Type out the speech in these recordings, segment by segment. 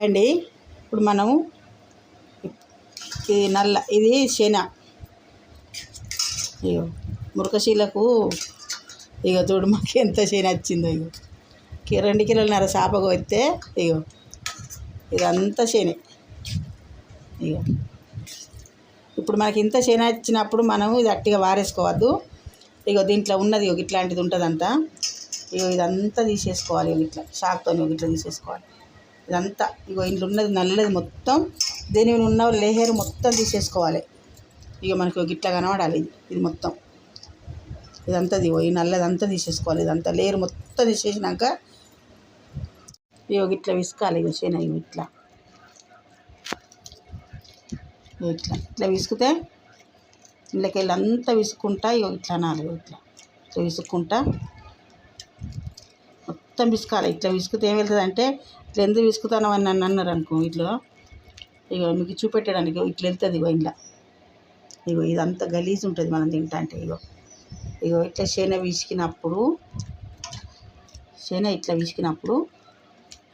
అండి. ఇప్పుడు మనం ఇది నల్ల ఇది శన. ఇగో మురకశీలకు ఇగో చూడు మాకు ఎంత శని వచ్చిందో ఇగో. రెండు రెండు కిలోలన్నర చేపకు వస్తే ఇగో ఇదంతా శని. ఇగో. ఇప్పుడు మనకి ఇంత శని వచ్చినప్పుడు మనం ఇది అట్టిగా వారేసుకోవద్దు. ఇగో దీంట్లో ఉన్నది ఇగో ఇట్లాంటిది ఉంటుందంతా. ఇగో ఇదంతా తీసేసుకోవాలి ఇగో ఇట్లా షాక్తో ఇట్లా తీసేసుకోవాలి. ఇదంతా. ఇగో ఇంట్లో ఉన్నది నల్లది మొత్తం. దీని మీద ఉన్న లేహేరు మొత్తం తీసేసుకోవాలి. ఇక మనకు గిట్లా కనబడాలి ఇది. మొత్తం. ఇదంతా ఇగో ఈ నల్లదంతా తీసేసుకోవాలి. ఇదంతా లేరు మొత్తం తీసేసినాక ఇగో ఇట్లా విసుకాలి. ఇగో చేన ఇగో ఇట్లా. ఇట్లా. ఇట్లా విసుకుతే ఇళ్ళకి వెళ్ళి అంతా విసుకుంటా ఇగో ఇట్లా నాలుగు ఇట్లా. ఇట్లా విసుక్కుంటా. మొత్తం విసుకాలి. ఇట్లా విసుకుతే ఏం వెళ్తుంది అంటే ఇట్లా ఎందుకు విసుకుతాను అని నన్ను అన్నారు అనుకో ఇట్లా. ఇగో మీకు చూపెట్టడానికి ఇట్లా వెళ్తుంది ఇగో ఇంట్లో. ఇగో ఇదంతా గలీజ్ ఉంటుంది మనం తింటా అంటే ఇగో. ఇగో ఇట్లా శేన విసికినప్పుడు శన ఇట్లా విసికినప్పుడు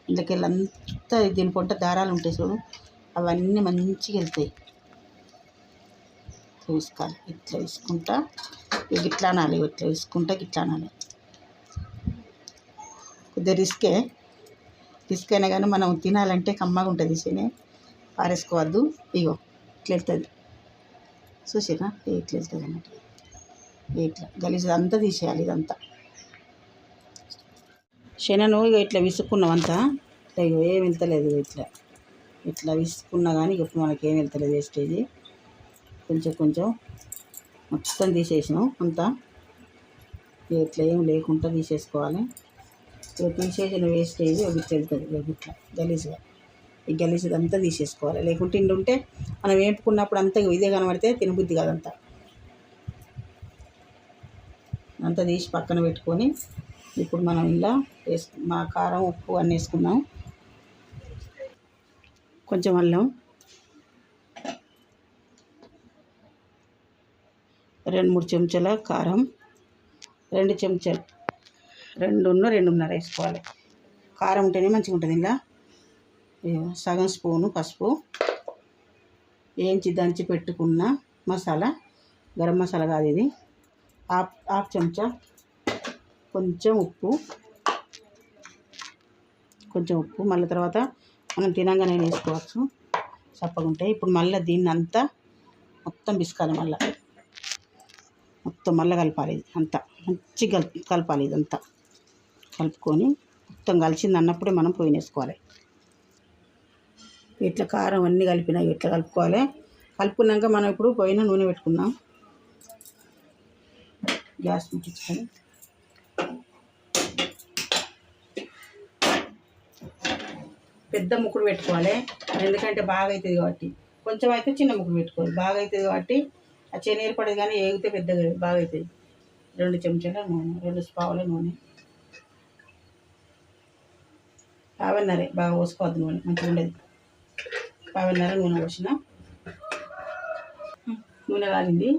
ఇందుకెళ్ళి దీని పొంట దారాలు ఉంటాయి చూడు అవన్నీ మంచిగా వెళ్తాయి. ఇట్లా విసుకాలి ఇట్లా విసుకుంటా. ఇక ఇట్లా అనాలి ఇట్లా విసుకుంటా ఇట్లా అనాలి. కొద్దిగా రిస్కే. రిస్క్ అయినా కానీ మనం తినాలంటే కమ్మగా ఉంటుంది శని. పారేసుకోవద్దు. ఇగో ఇట్లా వెళ్తుంది చూసిరా ఇట్లా వెళ్తుంది అన్నట్టు ఇట్లా గలీజ్ అంతా తీసేయాలి ఇదంతా. శనను ఇక ఇట్లా విసుక్కున్నాం అంతా. ఇట్లా ఇగో ఏం వెళ్తలేదు ఇట్లా. ఇట్లా విసుకున్నా కానీ ఇప్పుడు మనకి ఏం వెళ్తలేదు వేస్టేజ్. కొంచెం కొంచెం మొత్తం తీసేసినాం అంతా. ఇట్లా ఏం లేకుండా తీసేసుకోవాలి. ఇక తీసేసిన వేస్టేజ్ ఒక వెళ్తుంది ఇట్లా గలీజ్గా. ఈ గలీజ్ అంతా తీసేసుకోవాలి. లేకుంటే ఇండు ఉంటే మనం వేపుకున్నప్పుడు అంతా ఇదే కనబడితే తినబుద్ధి కాదంతా అంతా. తీసి పక్కన పెట్టుకొని ఇప్పుడు మనం ఇలా వేసు మా కారం ఉప్పు అన్నీ వేసుకున్నాం కొంచెం అల్లం. రెండు మూడు చెంచాల కారం. రెండు చెంచాలు రెండున్న రెండున్నర వేసుకోవాలి. కారం ఉంటేనే మంచిగా ఉంటుంది ఇలా సగం స్పూను పసుపు. వేయించి దంచి పెట్టుకున్న మసాలా గరం మసాలా కాదు ఇది. హాఫ్ హాఫ్ చెంచా కొంచెం ఉప్పు. కొంచెం ఉప్పు. మళ్ళీ తర్వాత మనం తినంగానే వేసుకోవచ్చు. చప్పగుంటే ఇప్పుడు మళ్ళీ దీన్ని అంతా మొత్తం పిసుకాలి మళ్ళీ. మొత్తం మళ్ళీ కలపాలి ఇది అంతా. మంచిగా కలపాలి ఇదంతా. కలుపుకొని మొత్తం కలిసింది అన్నప్పుడే మనం పొయ్యి వేసుకోవాలి ఇట్లా కారం అన్నీ కలిపిన ఇట్లా కలుపుకోవాలి. కలుపుకున్నాక మనం ఇప్పుడు పోయిన నూనె పెట్టుకుందాం. గ్యాస్ ముట్టించుకొని. పెద్ద ముక్కుడు పెట్టుకోవాలి. ఎందుకంటే బాగా అవుతుంది కాబట్టి. కొంచెం అయితే చిన్న ముక్కుడు పెట్టుకోవాలి. బాగా అవుతుంది కాబట్టి ఆ చెని ఏర్పడదు కానీ ఏగితే పెద్దగా బాగా అవుతుంది రెండు చెంచాల నూనె రెండు స్పావుల నూనె. పావన్నరే బాగా పోసుకోవద్దు నూనె మంచిగా ఉండేది. పావన్నర నూనె పోసిన. నూనె కాలింది.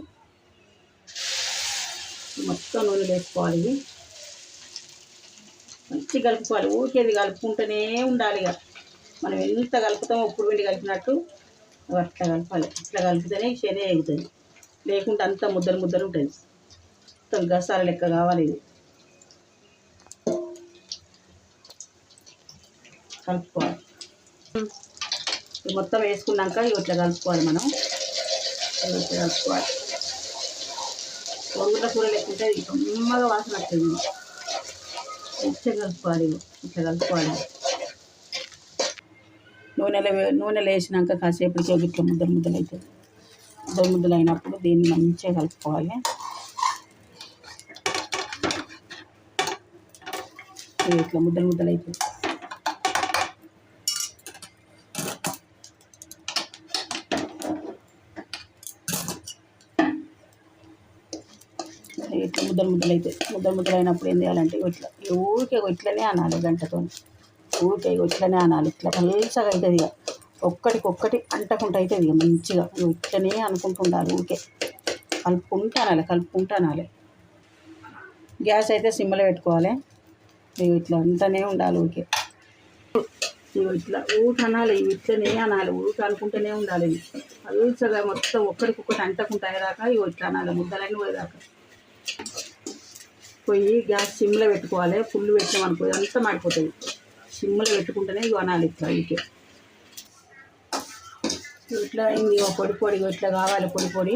మొత్తం నూనె వేసుకోవాలి ఇది. మంచిగా కలుపుకోవాలి. ఊరికేది కలుపుకుంటూనే ఉండాలి ఇక. మనం ఎంత కలుపుతామో ఉప్పుడు పిండి కలిపినట్టు అట్లా కలపాలి. ఇట్లా కలిపితేనే శనే ఎగుతుంది. లేకుంటే అంత ముద్దలు ముద్దలు ఉంటుంది. మొత్తం గసాల లెక్క కావాలి ఇది. కలుపుకోవాలి. మొత్తం వేసుకున్నాక ఇవి ఇట్లా కలుపుకోవాలి మనం. ఇవి ఇట్లా కలుపుకోవాలి. వంగుల కూర లేకుంటే నిమ్మగా వాసన వస్తుంది. మంచిగా కలుపుకోవాలి ఇట్లా కలుపుకోవాలి. నూనెలో నూనెలో వేసినాక కాసేపటికి ఒక ఇట్లా ముద్దలు ముద్దలు అవుతుంది ముద్దలు ముద్దలు అయినప్పుడు దీన్ని మంచిగా కలుపుకోవాలి. ఇట్లా ముద్దలు ముద్దలు అవుతుంది ఇట్లా ముద్దలు ముద్దలు అయితే ముద్దలు ముద్దలు అయినప్పుడు ఏం చేయాలంటే ఇగో ఇట్లా ఊరికే ఇగో ఇట్లనే అనాలి గంటతో ఊరికే ఇగో ఇట్లనే అనాలి ఇట్లా పల్చగా అవుతుంది ఇక ఒక్కటికి ఒక్కటి అంటకుండా అవుతుంది ఇక మంచిగా ఇట్లనే అనుకుంటుండాలి ఊరికే. కలుపుకుంటూ అనాలి కలుపుకుంటూ అనాలి. గ్యాస్ అయితే సిమ్లో పెట్టుకోవాలి. ఇవి ఇట్లా అంతనే ఉండాలి ఊరికే. ఇవి ఇట్లా ఊరికి అనాలి ఇవి ఇట్లనే అనాలి ఊరికి అనుకుంటూనే ఉండాలి. ఇవి అలుసగా మొత్తం ఒక్కడికొక్కటి అంటకుండా అయ్యేదాకా ఇగో ఇట్లా అనాలి ముద్దలన్నీ పోయేదాకా. పొయ్యి గ్యాస్ సిమ్లో పెట్టుకోవాలి. ఫుల్ పెట్టినాం అనుకో అంతా మాడిపోతుంది. సిమ్లో పెట్టుకుంటేనే ఇవి అనాలి ఇట్లా ఇకే. ఇట్లా అయింది పొడి పొడి ఇట్లా కావాలి పొడి పొడి.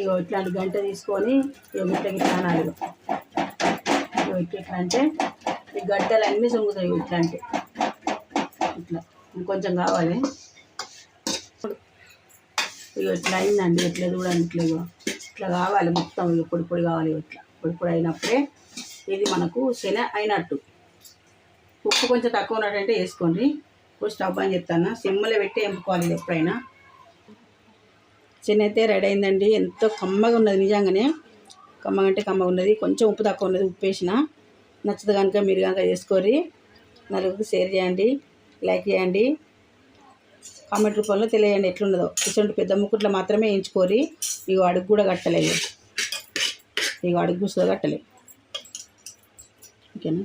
ఇగో ఇట్లాంటి గంట తీసుకొని ఇగో ఇట్లా ఇట్లా అనాలి ఇగో. ఇట్లా ఇట్లా అంటే ఈ గడ్డలు అన్నీ సొంగుతాయి ఇగో ఇట్లా అంటే. ఇట్లా ఇంకొంచెం కావాలి. ఇగో ఇట్లా అయిందండి. ఇట్లా చూడండి ఇట్లా ఇగో. ఇట్లా కావాలి మొత్తం ఇక పొడి పొడి కావాలి ఇట్లా. పొడి పొడి అయినప్పుడే ఇది మనకు శన అయినట్టు. ఉప్పు కొంచెం తక్కువ ఉన్నట్టంటే వేసుకోండి. ఇప్పుడు స్టవ్ అని చెప్తాను సిమ్లో పెట్టి ఎంపుకోవాలి ఎప్పుడైనా. శన అయితే రెడీ అయిందండి. ఎంతో కమ్మగా ఉన్నది నిజంగానే. కమ్మగా అంటే కమ్మగా ఉన్నది. కొంచెం ఉప్పు తక్కువ ఉన్నది. ఉప్పు వేసిన. నచ్చదు కనుక మీరు కనుక చేసుకోరి నలుగురికి షేర్ చేయండి. లైక్ చేయండి. కామెంట్ రూపంలో తెలియండి ఎట్లున్నదో. ఇటువంటి పెద్ద ముక్కుట్లో మాత్రమే వేయించుకోరి ఇగో అడుగు కూడా కట్టలేదు. ఇక అడుగు కూడా కట్టలేదు. ఓకేనా?